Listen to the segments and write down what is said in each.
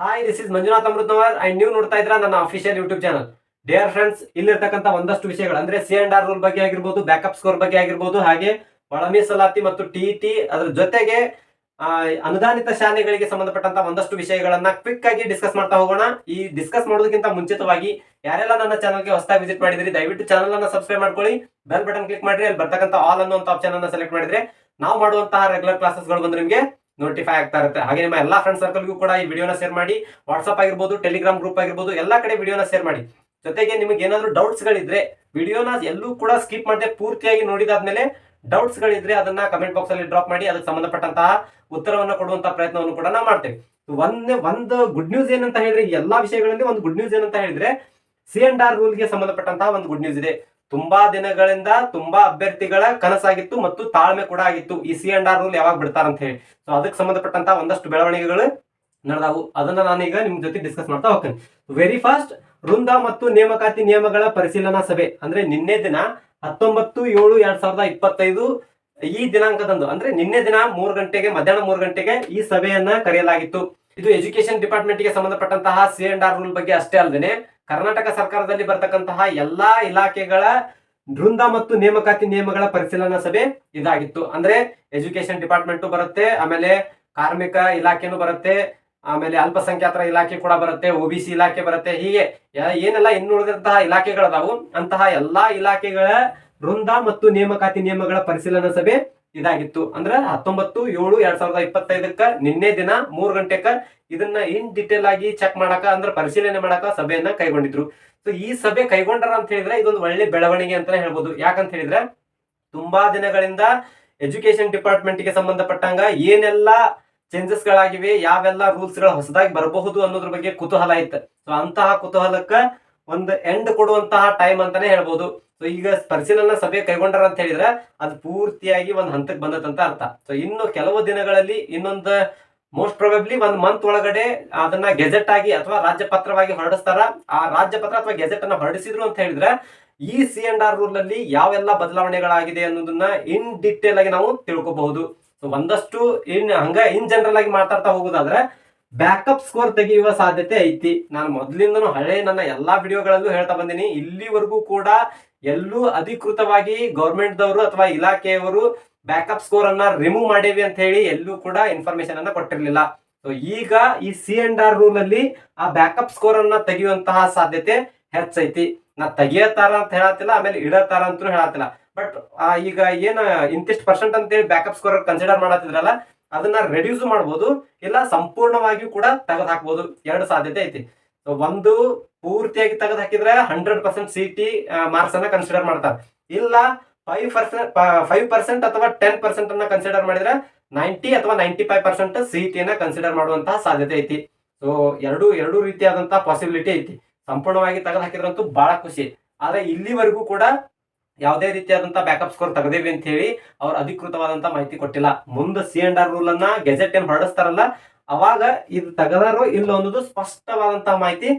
Hi this is Manjunath Amrutnavar and ನೀವು ನೋಡ್ತಾ ಇದ್ರ ನನ್ನ official YouTube channel dear friends ಇಲ್ಲಿರ್ತಕ್ಕಂಥ ಒಂದಷ್ಟು ವಿಷಯಗಳು, ಅಂದ್ರೆ ಸಿ ಅಂಡ್ ಆರ್ ರೂಲ್ ಬಗ್ಗೆ ಆಗಿರ್ಬೋದು ಬ್ಯಾಕಪ್ ಸ್ಕೋರ್ ಬಗ್ಗೆ ಆಗಿರ್ಬೋದು, ಹಾಗೆ ಒಳ ಮೀಸಲಾತಿ ಮತ್ತು ಟಿ ಟಿ ಅದ್ರ ಜೊತೆಗೆ ಅನುದಾನಿತ ಶಾಲೆಗಳಿಗೆ ಸಂಬಂಧಪಟ್ಟಂತ ಒಂದಷ್ಟು ವಿಷಯಗಳನ್ನ ಕ್ವಿಕ್ ಆಗಿ ಡಿಸ್ಕಸ್ ಮಾಡ್ತಾ ಹೋಗೋಣ. ಈ ಡಿಸ್ಕಸ್ ಮಾಡೋದಕ್ಕಿಂತ ಮುಂಚಿತವಾಗಿ ಯಾರೆಲ್ಲ ನನ್ನ ಚಾನಲ್ಗೆ ಹೊಸದಾಗಿ ವಿಸಿಟ್ ಮಾಡಿದ್ರಿ, ದಯವಿಟ್ಟು ಚಾನಲ್ ಅನ್ನ ಸಬ್ಸ್ಕ್ರೈಬ್ ಮಾಡ್ಕೊಳ್ಳಿ. ಬೆಲ್ ಬಟನ್ ಕ್ಲಿಕ್ ಮಾಡ್ರಿ, ಅಲ್ಲಿ ಬರ್ತಕ್ಕಂಥ ಆಲ್ ಅನ್ನುವಂತ ಆಪ್ಷನ್ ಅನ್ನ ಸೆಲೆಕ್ಟ್ ಮಾಡಿದ್ರೆ ನಾವು ಮಾಡುವಂತಹ ರೆಗ್ಯುಲರ್ ಕ್ಲಾಸಸ್ಗಳು ಬಂದು ನಿಮಗೆ ನೋಟಿಫೈ ಆಗ್ತಾ ಇರುತ್ತೆ. ಹಾಗೆ ನಿಮ್ಮ ಎಲ್ಲಾ ಫ್ರೆಂಡ್ ಸರ್ಕಲ್ಗೂ ಕೂಡ ಈ ವಿಡಿಯೋನ ಶೇರ್ ಮಾಡಿ ವಾಟ್ಸ್ಆಪ್ ಆಗಿರ್ಬೋದು ಟೆಲಿಗ್ರಾಮ್ ಗ್ರೂಪ್ ಆಗಿರ್ಬೋದು, ಎಲ್ಲ ಕಡೆ ವಿಡಿಯೋನ ಶೇರ್ ಮಾಡಿ. ಜೊತೆಗೆ ನಿಮಗೆ ಏನಾದ್ರು ಡೌಟ್ಸ್ ಗಳಿದ್ರೆ ವಿಡಿಯೋನ ಎಲ್ಲೂ ಕೂಡ ಸ್ಕಿಪ್ ಮಾಡದೆ ಪೂರ್ತಿಯಾಗಿ ನೋಡಿದಾದ್ಮೇಲೆ ಡೌಟ್ಸ್ ಗಳಿದ್ರೆ ಅದನ್ನ ಕಮೆಂಟ್ ಬಾಕ್ಸ್ ಅಲ್ಲಿ ಡ್ರಾಪ್ ಮಾಡಿ, ಅದಕ್ಕೆ ಸಂಬಂಧಪಟ್ಟಂತಹ ಉತ್ತರವನ್ನು ಕೊಡುವಂತಹ ಪ್ರಯತ್ನವನ್ನು ಕೂಡ ನಾವು ಮಾಡ್ತೇವೆ. ಒಂದೇ, ಒಂದು ಗುಡ್ ನ್ಯೂಸ್ ಏನಂತ ಹೇಳಿದ್ರೆ ಎಲ್ಲಾ ವಿಷಯಗಳಲ್ಲಿ ಒಂದು ಗುಡ್ ನ್ಯೂಸ್ ಏನಂತ ಹೇಳಿದ್ರೆ ಸಿ ಅಂಡ್ ಆರ್ ರೂಲ್ಗೆ ಸಂಬಂಧಪಟ್ಟಂತಹ ಒಂದು ಗುಡ್ ನ್ಯೂಸ್ ಇದೆ. ತುಂಬಾ ದಿನಗಳಿಂದ ತುಂಬಾ ಅಭ್ಯರ್ಥಿಗಳ ಕನಸಾಗಿತ್ತು ಮತ್ತು ತಾಳ್ಮೆ ಕೂಡ ಆಗಿತ್ತು. ಈ ಸಿ ಅಂಡ್ ಆರ್ ರೂಲ್ ಯಾವಾಗ ಬಿಡ್ತಾರಂತ ಹೇಳಿ. ಸೊ ಅದಕ್ಕೆ ಸಂಬಂಧಪಟ್ಟಂತ ಒಂದಷ್ಟು ಬೆಳವಣಿಗೆಗಳು ನಡೆದವು. ಅದನ್ನ ನಾನೀಗ ನಿಮ್ ಜೊತೆ ಡಿಸ್ಕಸ್ ಮಾಡ್ತಾ ಹೋಗ್ತೇನೆ. ವೆರಿ ಫಾಸ್ಟ್ ವೃಂದ ಮತ್ತು ನೇಮಕಾತಿ ನಿಯಮಗಳ ಪರಿಶೀಲನಾ ಸಭೆ. ಅಂದ್ರೆ ನಿನ್ನೆ ದಿನ ಹತ್ತೊಂಬತ್ತು ಏಳು ಎರಡ್ ಸಾವಿರದ ಇಪ್ಪತ್ತೈದು ಈ ದಿನಾಂಕದಂದು. ಅಂದ್ರೆ ನಿನ್ನೆ ದಿನ ಮೂರು ಗಂಟೆಗೆ, ಮಧ್ಯಾಹ್ನ ಮೂರು ಗಂಟೆಗೆ ಈ ಸಭೆಯನ್ನ ಕರೆಯಲಾಗಿತ್ತು. ಇದು ಎಜುಕೇಶನ್ ಡಿಪಾರ್ಟ್ಮೆಂಟ್ಗೆ ಸಂಬಂಧಪಟ್ಟಂತಹ ಸಿ ಅಂಡ್ ಆರ್ ರೂಲ್ ಬಗ್ಗೆ ಅಷ್ಟೇ ಅಲ್ಲದೆ ಕರ್ನಾಟಕ ಸರ್ಕಾರದಲ್ಲಿ ಬರ್ತಕ್ಕಂತಹ ಎಲ್ಲಾ ಇಲಾಖೆಗಳ ವೃಂದ ಮತ್ತು ನೇಮಕಾತಿ ನಿಯಮಗಳ ಪರಿಶೀಲನಾ ಸಭೆ ಇದಾಗಿತ್ತು. ಅಂದ್ರೆ ಎಜುಕೇಶನ್ ಡಿಪಾರ್ಟ್ಮೆಂಟ್ ಬರುತ್ತೆ, ಆಮೇಲೆ ಕಾರ್ಮಿಕ ಇಲಾಖೆನೂ ಬರುತ್ತೆ, ಆಮೇಲೆ ಅಲ್ಪಸಂಖ್ಯಾತರ ಇಲಾಖೆ ಕೂಡ ಬರುತ್ತೆ ಸಿ ಇಲಾಖೆ ಬರುತ್ತೆ, ಹೀಗೆ ಏನೆಲ್ಲ ಏನೆಲ್ಲ ಇನ್ನುಳಿದಂತಹ ಇಲಾಖೆಗಳದಾವು, ಅಂತಹ ಎಲ್ಲಾ ಇಲಾಖೆಗಳ ವೃಂದ ಮತ್ತು ನೇಮಕಾತಿ ನಿಯಮಗಳ ಪರಿಶೀಲನಾ ಸಭೆ ಇದಾಗಿತ್ತು. ಅಂದ್ರ ಹತ್ತೊಂಬತ್ತು, ಏಳು, ಎರಡ್ ಸಾವಿರದ ಇಪ್ಪತ್ತೈದಕ್ಕ ನಿನ್ನೆ ದಿನ ಮೂರು ಗಂಟೆಕ ಇದನ್ನ ಇನ್ ಡಿಟೇಲ್ ಆಗಿ ಚೆಕ್ ಮಾಡಕ ಅಂದ್ರೆ ಪರಿಶೀಲನೆ ಮಾಡಕ ಸಭೆಯನ್ನ ಕೈಗೊಂಡಿದ್ರು. ಸೊ ಈ ಸಭೆ ಕೈಗೊಂಡರ ಅಂತ ಹೇಳಿದ್ರೆ ಇದೊಂದು ಒಳ್ಳೆ ಬೆಳವಣಿಗೆ ಅಂತಾನೆ ಹೇಳ್ಬೋದು. ಯಾಕಂತ ಹೇಳಿದ್ರೆ ತುಂಬಾ ದಿನಗಳಿಂದ ಎಜುಕೇಶನ್ ಡಿಪಾರ್ಟ್ಮೆಂಟ್ಗೆ ಸಂಬಂಧಪಟ್ಟಂಗ ಏನೆಲ್ಲ ಚೇಂಜಸ್ ಗಳಾಗಿವೆ, ಯಾವೆಲ್ಲ ರೂಲ್ಸ್ಗಳು ಹೊಸದಾಗಿ ಬರಬಹುದು ಅನ್ನೋದ್ರ ಬಗ್ಗೆ ಕುತೂಹಲ ಇತ್ತು. ಸೊ ಅಂತಹ ಕುತೂಹಲಕ್ಕ ಒಂದು ಎಂಡ್ ಕೊಡುವಂತಹ ಟೈಮ್ ಅಂತಾನೆ ಹೇಳ್ಬೋದು. ಸೊ ಈಗ ಪರಿಶೀಲನಾ ಸಭೆ ಕೈಗೊಂಡರ ಅಂತ ಹೇಳಿದ್ರೆ ಅದು ಪೂರ್ತಿಯಾಗಿ ಒಂದು ಹಂತಕ್ಕೆ ಬಂದದಂತ ಅರ್ಥ. ಸೊ ಇನ್ನು ಕೆಲವು ದಿನಗಳಲ್ಲಿ ಇನ್ನೊಂದು ಮೋಸ್ಟ್ ಪ್ರೊಬೆಬ್ಲಿ ಒಂದು ಮಂತ್ ಒಳಗಡೆ ಅದನ್ನ ಗೆಜೆಟ್ ಆಗಿ ಅಥವಾ ರಾಜ್ಯಪತ್ರವಾಗಿ ಹೊರಡಿಸ್ತಾರ. ಆ ರಾಜ್ಯಪತ್ರ ಅಥವಾ ಗೆಜೆಟ್ ಅನ್ನ ಹೊರಡಿಸಿದ್ರು ಅಂತ ಹೇಳಿದ್ರೆ ಈ ಸಿ ಅಂಡ್ ಆರ್ ರೂಲ್ ಅಲ್ಲಿ ಯಾವೆಲ್ಲ ಬದಲಾವಣೆಗಳಾಗಿದೆ ಅನ್ನೋದನ್ನ ಇನ್ ಡಿಟೇಲ್ ಆಗಿ ನಾವು ತಿಳ್ಕೊಬಹುದು. ಸೊ ಒಂದಷ್ಟು ಇನ್ ಹಂಗ ಇನ್ ಜನರಲ್ ಆಗಿ ಮಾತಾಡ್ತಾ ಹೋಗೋದಾದ್ರೆ ಬ್ಯಾಕಪ್ ಸ್ಕೋರ್ ತೆಗೆಯುವ ಸಾಧ್ಯತೆ ಐತಿ. ನಾನು ಮೊದಲಿಂದನೂ ಹಳೆ ನನ್ನ ಎಲ್ಲಾ ವಿಡಿಯೋಗಳಲ್ಲೂ ಹೇಳ್ತಾ ಬಂದಿನಿ. ಇಲ್ಲಿವರೆಗೂ ಕೂಡ ಎಲ್ಲೂ ಅಧಿಕೃತವಾಗಿ ಗೌರ್ಮೆಂಟ್ ದವರು ಅಥವಾ ಇಲಾಖೆಯವರು ಬ್ಯಾಕಪ್ ಸ್ಕೋರ್ ಅನ್ನ ರಿಮೂವ್ ಮಾಡೇವಿ ಅಂತ ಹೇಳಿ ಎಲ್ಲೂ ಕೂಡ ಇನ್ಫಾರ್ಮೇಶನ್ ಅನ್ನ ಕೊಟ್ಟಿರಲಿಲ್ಲ. ಸೊ ಈಗ ಈ ಸಿ ಅಂಡ್ ಆರ್ ರೂಲ್ ಅಲ್ಲಿ ಆ ಬ್ಯಾಕಪ್ ಸ್ಕೋರ್ ಅನ್ನ ತೆಗೆಯುವಂತಹ ಸಾಧ್ಯತೆ ಹೆಚ್ಚೈತಿ. ನಾ ತೆಗಿಯತಾರ ಅಂತ ಹೇಳತ್ತಿಲ್ಲ, ಆಮೇಲೆ ಇಡತಾರ ಅಂತೂ ಹೇಳತ್ತಿಲ್ಲ. ಬಟ್ ಈಗ ಏನ ಇಂತಿಷ್ಟು ಪರ್ಸೆಂಟ್ ಅಂತ ಹೇಳಿ ಬ್ಯಾಕಪ್ ಸ್ಕೋರ್ ಕನ್ಸಿಡರ್ ಮಾಡತ್ತಿದ್ರಲ್ಲ, ಅದನ್ನ ರೆಡ್ಯೂಸ್ ಮಾಡ್ಬೋದು, ಇಲ್ಲ ಸಂಪೂರ್ಣವಾಗಿಯೂ ಕೂಡ ತೆಗೆದು ಹಾಕ್ಬೋದು ಎರಡು ಸಾಧ್ಯತೆ ಐತಿ. ಒಂದು ಪೂರ್ತಿಯಾಗಿ ತೆಗೆದು ಹಾಕಿದ್ರೆ hundred percent C T marks ಅನ್ನ ಕನ್ಸಿಡರ್ ಮಾಡ್ತಾರೆ. ಇಲ್ಲ ಫೈವ್ ಪರ್ಸೆಂಟ್ ಫೈವ್ ಪರ್ಸೆಂಟ್ ಅಥವಾ ಟೆನ್ ಪರ್ಸೆಂಟ್ ಅನ್ನ ಕನ್ಸಿಡರ್ ಮಾಡಿದ್ರೆ ನೈಂಟಿ ಅಥವಾ ninety five percent C T ಅನ್ನ ಕನ್ಸಿಡರ್ ಮಾಡುವಂತಹ ಸಾಧ್ಯತೆ ಐತಿ. ಸೊ ಎರಡು ಎರಡು ರೀತಿಯಾದಂತಹ ಪಾಸಿಬಿಲಿಟಿ ಐತಿ. ಸಂಪೂರ್ಣವಾಗಿ ತೆಗೆದು ಹಾಕಿದ್ರಂತೂ ಬಹಳ ಖುಷಿ. ಆದ್ರೆ ಇಲ್ಲಿವರೆಗೂ ಕೂಡ ಯಾವುದೇ ರೀತಿಯಾದಂತಹ ಬ್ಯಾಕಪ್ ಸ್ಕೋರ್ ತೆಗೆದೇವಿ ಅಂತ ಹೇಳಿ ಅವ್ರು ಅಧಿಕೃತವಾದಂತಹ ಮಾಹಿತಿ ಕೊಟ್ಟಿಲ್ಲ. ಮುಂದೆ ಸಿ ಅಂಡ್ ಆರ್ ರೂಲ್ ಅನ್ನ ಗೆಜೆಟ್ ಏನ್ ಹೊರಡಿಸ್ತಾರಲ್ಲ ಅವಾಗ ಇದು ತಗದಾರು ಇಲ್ಲ ಅನ್ನೋದು ಸ್ಪಷ್ಟವಾದಂತಹ ಮಾಹಿತಿ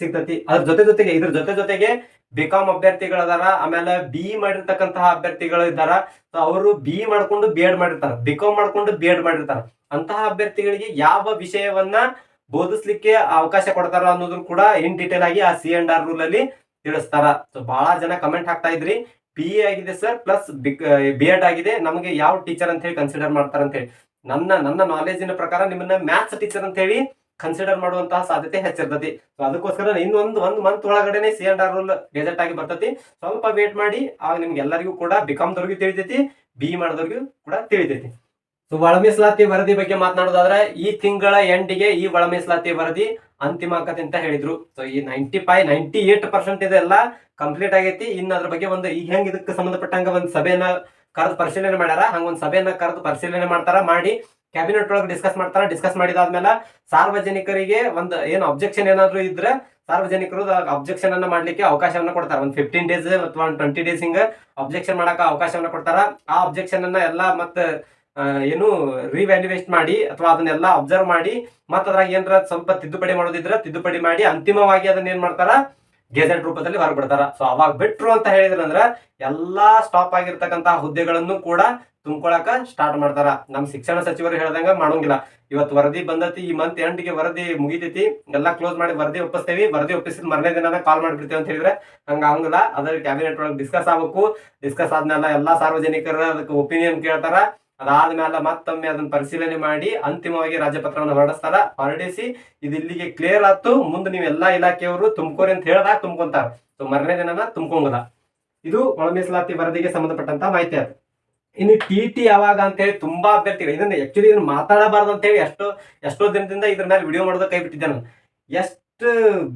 ಸಿಗ್ತತಿ. ಅದ್ರ ಜೊತೆ ಜೊತೆಗೆ, ಇದ್ರ ಜೊತೆ ಜೊತೆಗೆ ಬಿಕಾಮ್ ಅಭ್ಯರ್ಥಿಗಳದಾರ, ಆಮೇಲೆ ಬಿ ಮಾಡಿರ್ತಕ್ಕಂತಹ ಅಭ್ಯರ್ಥಿಗಳು ಇದ್ದಾರ. ಅವರು ಬಿ ಮಾಡ್ಕೊಂಡು ಬಿ ಎಡ್ ಮಾಡಿರ್ತಾರ. ಬಿಕಾಮ್ ಮಾಡ್ಕೊಂಡು ಬಿ ಎಡ್ ಮಾಡಿರ್ತಾರ. ಅಂತಹ ಅಭ್ಯರ್ಥಿಗಳಿಗೆ ಯಾವ ವಿಷಯವನ್ನ ಬೋಧಿಸ್ಲಿಕ್ಕೆ ಅವಕಾಶ ಕೊಡ್ತಾರ ಅನ್ನೋದ್ರು ಕೂಡ ಇನ್ ಡೀಟೇಲ್ ಆಗಿ ಆ ಸಿ ಅಂಡ್ ಆರ್ ರೂಲ್ ಅಲ್ಲಿ ತಿಳಿಸ್ತಾರ. ಸೊ ಬಹಳ ಜನ ಕಮೆಂಟ್ ಹಾಕ್ತಾ ಇದ್ರಿ. ಬಿ ಎ ಆಗಿದೆ ಸರ್ ಪ್ಲಸ್ ಬಿ ಎಡ್ ಆಗಿದೆ. ನಮಗೆ ಯಾವ ಟೀಚರ್ ಅಂತ ಹೇಳಿ ಕನ್ಸಿಡರ್ ಮಾಡ್ತಾರ ಅಂತ ಹೇಳಿ. ನನ್ನ ನನ್ನ ನಾಲೆಜಿನ ಪ್ರಕಾರ ನಿಮ್ಮನ್ನ ಮ್ಯಾಥ್ಸ್ ಟೀಚರ್ ಅಂತ ಹೇಳಿ ಕನ್ಸಿಡರ್ ಮಾಡುವಂತಹ ಸಾಧ್ಯತೆ ಹೆಚ್ಚಿರ್ತತಿ ಸೊ ಅದಕ್ಕೋಸ್ಕರ ಇನ್ನೊಂದು, ಒಂದು ಮಂತ್ ಒಳಗಡೆನೆ C and R rule result ಆಗಿ ಬರ್ತತಿ. ಸ್ವಲ್ಪ ವೇಟ್ ಮಾಡಿ, ಆಗ ನಿಮ್ಗೆ ಎಲ್ಲರಿಗೂ ಕೂಡ ಬಿಕಾಮ್ ದವ್ರಿಗೂ ತಿಳಿತೈತಿ ಬಿ ಮಾಡಿದವ್ರಿಗೂ ಕೂಡ ತಿಳಿತೈತಿ. ಸೊ ಒಳ ಮೀಸಲಾತಿ ವರದಿ ಬಗ್ಗೆ ಮಾತನಾಡೋದಾದ್ರೆ, ಈ ತಿಂಗಳ ಎಂಡಿಗೆ ಈ ಒಳ ಮೀಸಲಾತಿ ವರದಿ ಅಂತಿಮ ಆಕತಿ ಅಂತ ಹೇಳಿದ್ರು. ಸೊ ಈ ninety five ninety eight percent ಇದೆಲ್ಲ ಕಂಪ್ಲೀಟ್ ಆಗೈತಿ. ಇನ್ನು ಅದ್ರ ಬಗ್ಗೆ ಒಂದು ಈ ಹೆಂಗ್ ಇದಕ್ಕೆ ಸಂಬಂಧಪಟ್ಟಂಗ ಒಂದು ಸಭೆಯನ್ನ ಕರೆದು ಪರಿಶೀಲನೆ ಮಾಡ್ಯಾರ, ಹಂಗೊಂದು ಸಭೆಯನ್ನ ಕರೆದು ಪರಿಶೀಲನೆ ಮಾಡ್ತಾರ, ಮಾಡಿ ಕ್ಯಾಬಿನೆಟ್ ಒಳಗೆ ಡಿಸ್ಕಸ್ ಮಾಡ್ತಾರ ಡಿಸ್ಕಸ್ ಮಾಡಿದಾದ್ಮೇಲೆ ಸಾರ್ವಜನಿಕರಿಗೆ ಒಂದು ಏನು ಅಬ್ಜೆಕ್ಷನ್ ಏನಾದ್ರು ಇದ್ರೆ ಸಾರ್ವಜನಿಕರು ಅಬ್ಜೆಕ್ಷನ್ ಅನ್ನ ಮಾಡ್ಲಿಕ್ಕೆ ಅವಕಾಶವನ್ನ ಕೊಡ್ತಾರ. ಒಂದು ಫಿಫ್ಟೀನ್ ಡೇಸ್ ಅಥವಾ ಒಂದು ಟ್ವೆಂಟಿ ಡೇಸ್ ಹಿಂಗ ಅಬ್ಜೆಕ್ಷನ್ ಮಾಡಕ ಅವಕಾಶವನ್ನ ಕೊಡ್ತಾರ. ಆ ಅಬ್ಜೆಕ್ಷನ್ ಅನ್ನ ಎಲ್ಲಾ ಮತ್ತೆ ಏನು ರಿವ್ಯಾಲ್ಯೂಯೇಟ್ ಮಾಡಿ ಅಥವಾ ಅದನ್ನೆಲ್ಲ ಅಬ್ಸರ್ವ್ ಮಾಡಿ ಮತ್ತ ಅದ್ರಾಗ ಏನಾರ ಸ್ವಲ್ಪ ತಿದ್ದುಪಡಿ ಮಾಡೋದಿದ್ರೆ ತಿದ್ದುಪಡಿ ಮಾಡಿ ಅಂತಿಮವಾಗಿ ಅದನ್ನ ಏನ್ ಮಾಡ್ತಾರ? ಗೆಜೆಟ್ ರೂಪದಲ್ಲಿ ಹೊರಬಿಡ್ತಾರ ಸೊ ಅವಾಗ ಬಿಟ್ರು ಅಂತ ಹೇಳಿದ್ರಂದ್ರ ಎಲ್ಲಾ ಸ್ಟಾಪ್ ಆಗಿರ್ತಕ್ಕಂತಹ ಹುದ್ದೆಗಳನ್ನು ಕೂಡ ತುಂಬ್ಕೊಳಕ ಸ್ಟಾರ್ಟ್ ಮಾಡ್ತಾರ. ನಮ್ ಶಿಕ್ಷಣ ಸಚಿವರು ಹೇಳ್ದಂಗ ಮಾಡೋಂಗಿಲ್ಲ. ಇವತ್ತು ವರದಿ ಬಂದತಿ, ಈ ಮಂತ್ ಎಂಟ್ಗೆ ವರದಿ ಮುಗಿತೈತಿ, ಎಲ್ಲಾ ಕ್ಲೋಸ್ ಮಾಡಿ ವರದಿ ಒಪ್ಪಿಸ್ತೇವಿ. ವರದಿ ಒಪ್ಪಿಸಿದ ಮರನೇ ದಿನ ಕಾಲ್ ಮಾಡ್ಬಿಡ್ತೇವೆ ಅಂತ ಹೇಳಿದ್ರೆ ಹಂಗ ಆಗಂಗಿಲ್ಲ ಅದ್ರ ಕ್ಯಾಬಿನೆಟ್ ಒಳಗೆ ಡಿಸ್ಕಸ್ ಆಗ್ಬೇಕು. ಡಿಸ್ಕಸ್ ಆದ್ಮೇಲೆ ಎಲ್ಲಾ ಸಾರ್ವಜನಿಕರ ಅದಕ್ಕೆ ಒಪಿನಿಯನ್ ಕೇಳ್ತಾರ. ಅದಾದ್ಮೇಲೆ ಮತ್ತೊಮ್ಮೆ ಅದನ್ನ ಪರಿಶೀಲನೆ ಮಾಡಿ ಅಂತಿಮವಾಗಿ ರಾಜ್ಯಪತ್ರವನ್ನು ಹೊರಡಿಸ್ತಾರ ಹೊರಡಿಸಿ ಇದು ಇಲ್ಲಿಗೆ ಕ್ಲಿಯರ್ ಆಯ್ತು. ಮುಂದೆ ನೀವು ಎಲ್ಲಾ ಇಲಾಖೆಯವರು ತುಮಕೂರು ಅಂತ ಹೇಳ್ದಾಗ ತುಂಬ್ಕೊಂತಾರ ಸೊ ಮರನೇ ದಿನನ ತುಂಬ್ಕೊಂಗದ ಇದು ಒಳ ಮೀಸಲಾತಿ ವರದಿಗೆ ಸಂಬಂಧಪಟ್ಟಂತ ಮಾಹಿತಿ ಅದು. ಇನ್ನು ಟಿ ಟಿ ಯಾವಾಗ ಅಂತ ಹೇಳಿ ತುಂಬಾ ಅಭ್ಯರ್ಥಿಗಳು ಇದನ್ನ ಆಕ್ಚುಲಿ ಇದನ್ನ ಮಾತಾಡಬಾರ್ದು ಅಂತ ಹೇಳಿ ಎಷ್ಟೋ ಎಷ್ಟೋ ದಿನದಿಂದ ಇದ್ರ ಮೇಲೆ ವಿಡಿಯೋ ಮಾಡೋದಕ್ಕೆ ಕೈ ಬಿಟ್ಟಿದ್ದೆ ನಾನು. ಎಷ್ಟು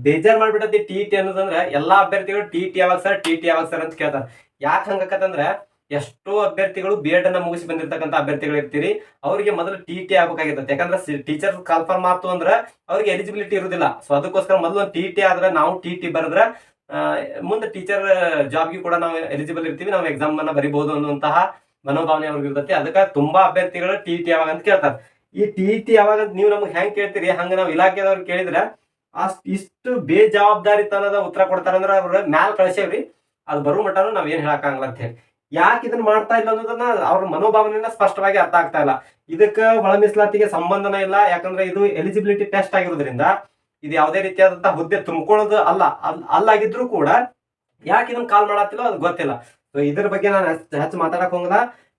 ಬೇಜಾರ್ ಮಾಡ್ಬಿಟ್ಟತಿ ಟಿ ಟಿ ಅನ್ನೋದಂದ್ರೆ ಎಲ್ಲಾ ಅಭ್ಯರ್ಥಿಗಳು ಟಿ ಟಿ ಯಾವಾಗ ಸರ್ ಟಿ ಟಿ ಯಾವಾಗ ಸರ್ ಅಂತ ಕೇಳ್ತಾರೆ. ಯಾಕೆ ಹಂಗಕತ್ತಂದ್ರೆ ಎಷ್ಟೋ ಅಭ್ಯರ್ಥಿಗಳು ಬಿ ಎಡ್ ಅನ್ನ ಮುಗಿಸಿ ಬಂದಿರ್ತಕ್ಕಂಥ ಅಭ್ಯರ್ಥಿಗಳು ಇರ್ತೀರಿ ಅವರಿಗೆ ಮೊದಲು ಟಿ ಟಿ ಆಗ್ಬೇಕಾಗಿರುತ್ತೆ. ಯಾಕಂದ್ರೆ ಟೀಚರ್ ಕನ್ಫರ್ಮ್ ಆತು ಅಂದ್ರೆ ಅವ್ರಿಗೆ ಎಲಿಜಿಬಿಲಿಟಿ ಇರುದಿಲ್ಲ. ಸೊ ಅದಕ್ಕೋಸ್ಕರ ಮೊದಲು ಒಂದು ಟಿ ಟಿ ಆದ್ರೆ ನಾವು ಟಿ ಟಿ ಬರೆದ್ರೆ ಮುಂದೆ ಟೀಚರ್ ಜಾಬ್ಗೆ ಕೂಡ ನಾವು ಎಲಿಜಿಬಲ್ ಇರ್ತೀವಿ. ನಾವು ಎಕ್ಸಾಮ್ ಅನ್ನ ಬರಿಬಹುದು ಅನ್ನುವಂತಹ ಮನೋಭಾವನೆ ಅವ್ರಿಗೆ ಇರ್ತೈತಿ. ಅದಕ್ಕೆ ತುಂಬಾ ಅಭ್ಯರ್ಥಿಗಳು ಟಿ ಟಿ ಯಾವಾಗ ಅಂತ ಕೇಳ್ತಾರೆ. ಈ ಟಿ ಟಿ ಯಾವಾಗ ನೀವು ನಮ್ಗೆ ಹೆಂಗ್ ಕೇಳ್ತೀರಿ? ಹಂಗ ನಾವು ಇಲಾಖೆದವ್ರು ಕೇಳಿದ್ರೆ, ಅಷ್ಟ್, ಇಷ್ಟು ಬೇಜವಾಬ್ದಾರಿತನದ ಉತ್ತರ ಕೊಡ್ತಾರಂದ್ರೆ ಅವ್ರ ಮ್ಯಾಲ್ ಕಳ್ಸೇವ್ರಿ ಅದು ಬರೋ ಮಟ್ಟನು ನಾವ್ ಏನ್ ಹೇಳಕ್ಕಾಗಲ್ಲ ಅಂತ ಹೇಳಿ. ಯಾಕೆ ಇದನ್ನ ಮಾಡ್ತಾ ಇಲ್ಲ ಅನ್ನೋದನ್ನ ಅವ್ರ ಮನೋಭಾವನೆಯನ್ನ ಸ್ಪಷ್ಟವಾಗಿ ಅರ್ಥ ಆಗ್ತಾ ಇಲ್ಲ. ಇದಕ್ಕ ಒಳ ಮೀಸಲಾತಿಗೆ ಸಂಬಂಧನ ಇಲ್ಲ. ಯಾಕಂದ್ರೆ ಇದು ಎಲಿಜಿಬಿಲಿಟಿ ಟೆಸ್ಟ್ ಆಗಿರೋದ್ರಿಂದ ಇದು ಯಾವುದೇ ರೀತಿಯಾದಂತಹ ಹುದ್ದೆ ತುಂಬಿಕೊಳ್ಳೋದು ಅಲ್ಲ. ಅಲ್- ಅಲ್ಲಾಗಿದ್ರು ಕೂಡ ಯಾಕೆ ಇದನ್ನ ಕಾಲ್ ಮಾಡತ್ತಿಲ್ಲ ಅದು ಗೊತ್ತಿಲ್ಲ. ಸೊ ಇದ್ರ ಬಗ್ಗೆ ನಾನು ಹೆಚ್ಚು ಮಾತಾಡಕ್ ಹೋಗಲ್ಲ.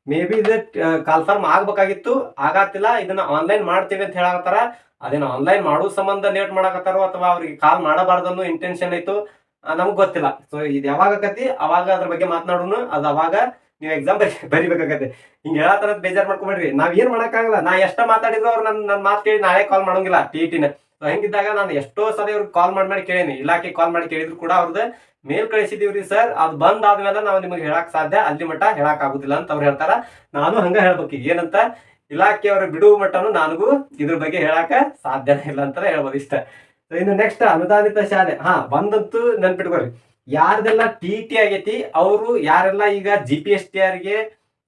ಮೇ ಬಿ ಇದು ಕಾಲ್ಫರ್ಮ್ ಆಗ್ಬೇಕಾಗಿತ್ತು. ಆಗತ್ತಿಲ್ಲ ಇದನ್ನ ಆನ್ಲೈನ್ ಮಾಡ್ತೀವಿ ಅಂತ ಹೇಳಕತ್ತಾರ. ಅದೇನು ಆನ್ಲೈನ್ ಮಾಡೋ ಸಂಬಂಧ ಲೇಟ್ ಮಾಡಕತ್ತಾರೋ ಅಥವಾ ಅವ್ರಿಗೆ ಕಾಲ್ ಮಾಡಬಾರ್ದು ಇಂಟೆನ್ಷನ್ ಐತು ನಮ್ಗೆ ಗೊತ್ತಿಲ್ಲ. ಸೊ ಇದು ಯಾವಾಗ ಆಕತಿ? ಅವಾಗ ಅದ್ರ ಬಗ್ಗೆ ಮಾತನಾಡೋಣ ಅದು ಅವಾಗ ನೀವು ಎಕ್ಸಾಮ್ ಬರಿ ಬರಿಬೇಕಾಗತ್ತೆ. ಹಿಂಗೆ ಹೇಳತ್ತಾರ ಬೇಜಾರ್ ಮಾಡ್ಕೊಬೇಡ್ರಿ. ನಾವ್ ಏನ್ ಮಾಡಕ್ಕಾಗಲ್ಲ. ನಾ ಎಷ್ಟ ಮಾತಾಡಿದ್ರು ಅವ್ರು ನನ್ನ ನನ್ನ ಮಾತು ಕೇಳಿ ನಾಳೆ ಕಾಲ್ ಮಾಡೋಂಗಿಲ್ಲ, ಟಿ ಟಿನ ಸೊ ಹೆಂಗಿದ್ದಾಗ ನಾನು ಎಷ್ಟೋ ಸಲ ಅವ್ರಿಗೆ ಕಾಲ್ ಮಾಡಿ ಮಾಡಿ ಕೇಳೀನಿ. ಇಲಾಖೆ ಕಾಲ್ ಮಾಡಿ ಕೇಳಿದ್ರು ಕೂಡ ಅವ್ರದ್ದು ಮೇಲ್ ಕಳಿಸಿದೀವ್ರಿ ಸರ್. ಅದು ಬಂದ್ ಆದ್ಮೇಲೆ ನಾವು ನಿಮಗೆ ಹೇಳಕ್ ಸಾಧ್ಯ. ಅಲ್ಲಿ ಮಟ್ಟ ಹೇಳಕ್ ಆಗುದಿಲ್ಲ ಅಂತ ಅವ್ರು ಹೇಳ್ತಾರ. ನಾನು ಹಂಗ ಹೇಳ್ಬೇಕು. ಏನಂತ? ಇಲಾಖೆಯವರು ಬಿಡುವ ಮಟ್ಟನು ನನಗೂ ಇದ್ರ ಬಗ್ಗೆ ಹೇಳಕ್ ಸಾಧ್ಯನೇ ಇಲ್ಲ ಅಂತ ಹೇಳ್ಬೋದು ಇಷ್ಟ. ಇನ್ನು ನೆಕ್ಸ್ಟ್ ಅನುದಾನಿತ ಶಾಲೆ ಹಾ ಒಂದಂತೂ ನೆನ್ಪಿಟ್ಕೊರಿ ಯಾರ್ದೆಲ್ಲ ಟಿ ಟಿ ಆಗೈತಿ ಅವರು ಯಾರೆಲ್ಲ ಈಗ ಜಿ ಪಿ ಎಸ್ ಟಿ ಆರ್ಗೆ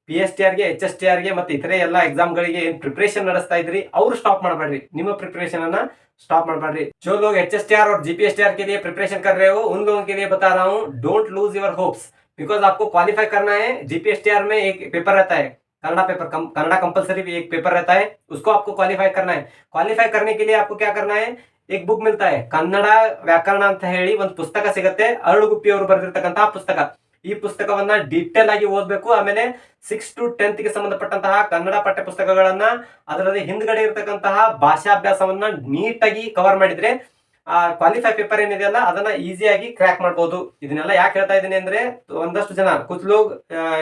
P S T ಆರ್ಗೆ H S T ಆರ್ಗೆ ಮತ್ತೆ ಇತರೆ ಎಲ್ಲ ಎಕ್ಸಾಮ್ಗಳಿಗೆ ಏನ್ ಪ್ರಿಪರೇಷನ್ ನಡೆಸ್ತಾ ಇದ್ರಿ ಅವ್ರು ಸ್ಟಾಪ್ ಮಾಡಬೇಡ್ರಿ ನಿಮ್ಮ ಪ್ರಿಪರೇಷನ್ ಅನ್ನ स्टॉप मत पड़ रही जो लोग एच एस टी आर और जीपीएसटीआर के लिए प्रिपरेशन कर रहे हो उन लोगों के लिए बता रहा हूँ don't lose your hopes because आपको क्वालिफाई करना है जीपीएसटीआर में एक पेपर रहता है कन्नड़ा पेपर कम, कन्नड़ा कंपलसरी भी एक पेपर रहता है उसको आपको क्वालिफाई करना है क्वालिफाई करने के लिए आपको क्या करना है ಈಗ ಬುಕ್ ಮಿಲ್ತಾ ಕನ್ನಡ ವ್ಯಾಕರಣ ಅಂತ ಹೇಳಿ ಒಂದು ಪುಸ್ತಕ ಸಿಗತ್ತೆ. ಅರಳುಗುಪ್ಪಿ ಅವರು ಬರೆದಿರ್ತಕ್ಕಂತಹ ಪುಸ್ತಕ. ಈ ಪುಸ್ತಕವನ್ನ ಡೀಟೇಲ್ ಆಗಿ ಓದಬೇಕು. ಆಮೇಲೆ ಸಿಕ್ಸ್ ಟು ಟೆಂತ್ಗೆ ಸಂಬಂಧಪಟ್ಟಂತಹ ಕನ್ನಡ ಪಠ್ಯ ಪುಸ್ತಕಗಳನ್ನ ಅದರಲ್ಲಿ ಹಿಂದ್ಗಡೆ ಇರತಕ್ಕಂತಹ ಭಾಷಾಭ್ಯಾಸವನ್ನ ನೀಟಾಗಿ ಕವರ್ ಮಾಡಿದ್ರೆ, ಆ ಕ್ವಾಲಿಫೈ ಪೇಪರ್ ಏನಿದೆಯಲ್ಲ ಅದನ್ನ ಈಸಿಯಾಗಿ ಕ್ರ್ಯಾಕ್ ಮಾಡ್ಬೋದು. ಇದನ್ನೆಲ್ಲ ಯಾಕೆ ಹೇಳ್ತಾ ಇದ್ದೀನಿ ಅಂದ್ರೆ, ಒಂದಷ್ಟು ಜನ ಕುಚ್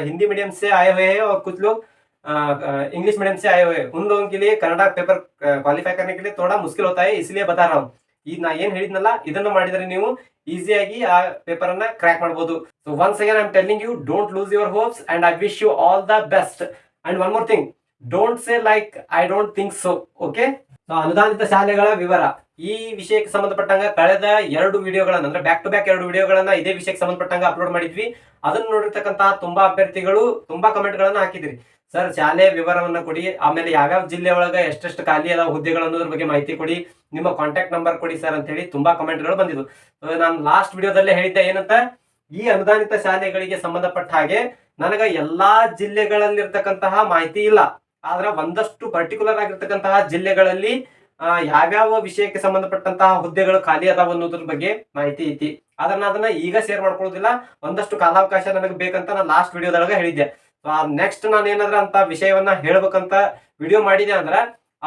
ಹಿಂದಿ ಮೀಡಿಯಂ ಆಯ್ ಹೋಯ್ इंग्लिश मीडियम से आए हुए हैं उन लोगों के लिए कन्नड़ा पेपर क्वालिफाई करने के लिए थोड़ा मुश्किल होता है इसलिए बता रहा हूँ ಈಗ ನಾ ಏನ್ ಹೇಳಿದ್ನಲ್ಲ ಇದನ್ನ ಮಾಡಿದ್ರೆ ನೀವು ಈಸಿಯಾಗಿ ಆ ಪೇಪರ್ ಅನ್ನ ಕ್ರ್ಯಾಕ್ ಮಾಡಬಹುದು so once again I am telling you don't lose your hopes and I wish you all the best and one more thing don't say like I don't think so okay so ಅನುದಾನಿತ ಶಾಲೆಗಳ ವಿವರ ಈ ವಿಷಯಕ್ಕೆ ಸಂಬಂಧಪಟ್ಟಂಗ ಕಳೆದ ಎರಡು ವಿಡಿಯೋಗಳನ್ನ ಅಂದ್ರೆ back to back ಎರಡು ವಿಡಿಯೋಗಳನ್ನ ಇದೇ ವಿಷಯಕ್ಕೆ ಸಂಬಂಧಪಟ್ಟಂಗ ಅಪ್ಲೋಡ್ ಮಾಡಿದ್ವಿ ಅದನ್ನ ನೋಡಿರ್ತಕ್ಕಂತಹ ತುಂಬಾ ಅಭ್ಯರ್ಥಿಗಳು ತುಂಬಾ ಕಮೆಂಟ್ ಗಳನ್ನ ಹಾಕಿದ್ರಿ ಸರ್, ಶಾಲೆ ವಿವರವನ್ನ ಕೊಡಿ. ಆಮೇಲೆ ಯಾವ್ಯಾವ ಜಿಲ್ಲೆ ಒಳಗ ಎಷ್ಟೆಷ್ಟು ಖಾಲಿ ಅದಾವ ಹುದ್ದೆಗಳು ಅನ್ನೋದ್ರ ಬಗ್ಗೆ ಮಾಹಿತಿ ಕೊಡಿ. ನಿಮ್ಮ ಕಾಂಟ್ಯಾಕ್ಟ್ ನಂಬರ್ ಕೊಡಿ ಸರ್ ಅಂತ ಹೇಳಿ ತುಂಬಾ ಕಮೆಂಟ್ಗಳು ಬಂದಿದ್ವು. ನಾನು ಲಾಸ್ಟ್ ವಿಡಿಯೋದಲ್ಲೇ ಹೇಳಿದ್ದೆ ಏನಂತ? ಈ ಅನುದಾನಿತ ಶಾಲೆಗಳಿಗೆ ಸಂಬಂಧಪಟ್ಟ ಹಾಗೆ ನನಗ ಎಲ್ಲಾ ಜಿಲ್ಲೆಗಳಲ್ಲಿರ್ತಕ್ಕಂತಹ ಮಾಹಿತಿ ಇಲ್ಲ. ಆದ್ರೆ ಒಂದಷ್ಟು ಪರ್ಟಿಕ್ಯುಲರ್ ಆಗಿರ್ತಕ್ಕಂತಹ ಜಿಲ್ಲೆಗಳಲ್ಲಿ ಯಾವ್ಯಾವ ವಿಷಯಕ್ಕೆ ಸಂಬಂಧಪಟ್ಟಂತಹ ಹುದ್ದೆಗಳು ಖಾಲಿ ಅದಾವ ಅನ್ನೋದ್ರ ಬಗ್ಗೆ ಮಾಹಿತಿ ಐತಿ. ಅದನ್ನ ಅದನ್ನ ಈಗ ಶೇರ್ ಮಾಡ್ಕೊಳ್ಳೋದಿಲ್ಲ. ಒಂದಷ್ಟು ಕಾಲಾವಕಾಶ ನನಗೆ ಬೇಕಂತ ನಾನು ಲಾಸ್ಟ್ ವಿಡಿಯೋದೊಳಗೆ ಹೇಳಿದ್ದೆ. ನೆಕ್ಸ್ಟ್ ನಾನು ಏನಾದ್ರ ಅಂತ ವಿಷಯವನ್ನ ಹೇಳ್ಬೇಕಂತ ವಿಡಿಯೋ ಮಾಡಿದೆ ಅಂದ್ರ,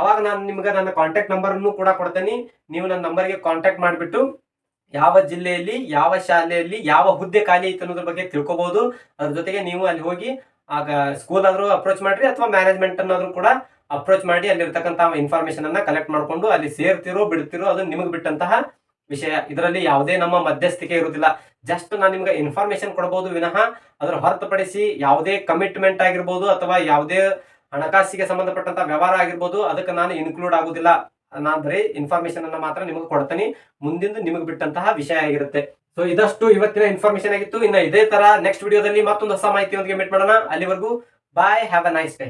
ಅವಾಗ ನಾನು ನಿಮ್ಗೆ ನನ್ನ ಕಾಂಟ್ಯಾಕ್ಟ್ ನಂಬರ್ ಕೂಡ ಕೊಡ್ತೇನೆ. ನೀವು ನನ್ನ ನಂಬರ್ಗೆ ಕಾಂಟ್ಯಾಕ್ಟ್ ಮಾಡಿಬಿಟ್ಟು ಯಾವ ಜಿಲ್ಲೆಯಲ್ಲಿ, ಯಾವ ಶಾಲೆಯಲ್ಲಿ, ಯಾವ ಹುದ್ದೆ ಖಾಲಿ ಐತೆ ಅನ್ನೋದ್ರ ಬಗ್ಗೆ ತಿಳ್ಕೊಬಹುದು ಅದ್ರ ಜೊತೆಗೆ ನೀವು ಅಲ್ಲಿ ಹೋಗಿ ಆಗ ಸ್ಕೂಲ್ ಆದ್ರೂ ಅಪ್ರೋಚ್ ಮಾಡ್ರಿ ಅಥವಾ ಮ್ಯಾನೇಜ್ಮೆಂಟ್ ಅನ್ನಾದ್ರೂ ಕೂಡ ಅಪ್ರೋಚ್ ಮಾಡಿ ಅಲ್ಲಿರ್ತಕ್ಕಂತಹ ಇನ್ಫಾರ್ಮೇಶನ್ ಅನ್ನ ಕಲೆಕ್ಟ್ ಮಾಡ್ಕೊಂಡು ಅಲ್ಲಿ ಸೇರ್ತಿರೋ, ಬಿಡ್ತಿರೋ ಅದು ನಿಮಗೆ ಬಿಟ್ಟಂತಹ ವಿಷಯ. ಇದರಲ್ಲಿ ಯಾವುದೇ ನಮ್ಮ ಮಧ್ಯಸ್ಥಿಕೆ ಇರುವುದಿಲ್ಲ. ಜಸ್ಟ್ ನಾನು ನಿಮ್ಗೆ ಇನ್ಫಾರ್ಮೇಶನ್ ಕೊಡಬಹುದು ವಿನಃ ಅದರ ಹೊರತುಪಡಿಸಿ ಯಾವುದೇ ಕಮಿಟ್ಮೆಂಟ್ ಆಗಿರ್ಬೋದು ಅಥವಾ ಯಾವುದೇ ಹಣಕಾಸಿಗೆ ಸಂಬಂಧಪಟ್ಟಂತ ವ್ಯವಹಾರ ಆಗಿರ್ಬೋದು ಅದಕ್ಕೆ ನಾನು ಇನ್ಕ್ಲೂಡ್ ಆಗುದಿಲ್ಲ. ನಾನು ಬರೀ ಇನ್ಫಾರ್ಮೇಶನ್ ಅನ್ನ ಮಾತ್ರ ನಿಮಗೆ ಕೊಡ್ತೀನಿ. ಮುಂದಿಂದು ನಿಮಗೆ ಬಿಟ್ಟಂತಹ ವಿಷಯ ಆಗಿರುತ್ತೆ. ಸೊ ಇದಷ್ಟು ಇವತ್ತಿನ ಇನ್ಫಾರ್ಮೇಶನ್ ಆಗಿತ್ತು. ಇನ್ನು ಇದೇ ತರ ನೆಕ್ಸ್ಟ್ ವಿಡಿಯೋದಲ್ಲಿ ಮತ್ತೊಂದು ಹೊಸ ಮಾಹಿತಿಯೊಂದಿಗೆ ಮೀಟ್ ಮಾಡೋಣ. ಅಲ್ಲಿವರೆಗೂ bye have a nice day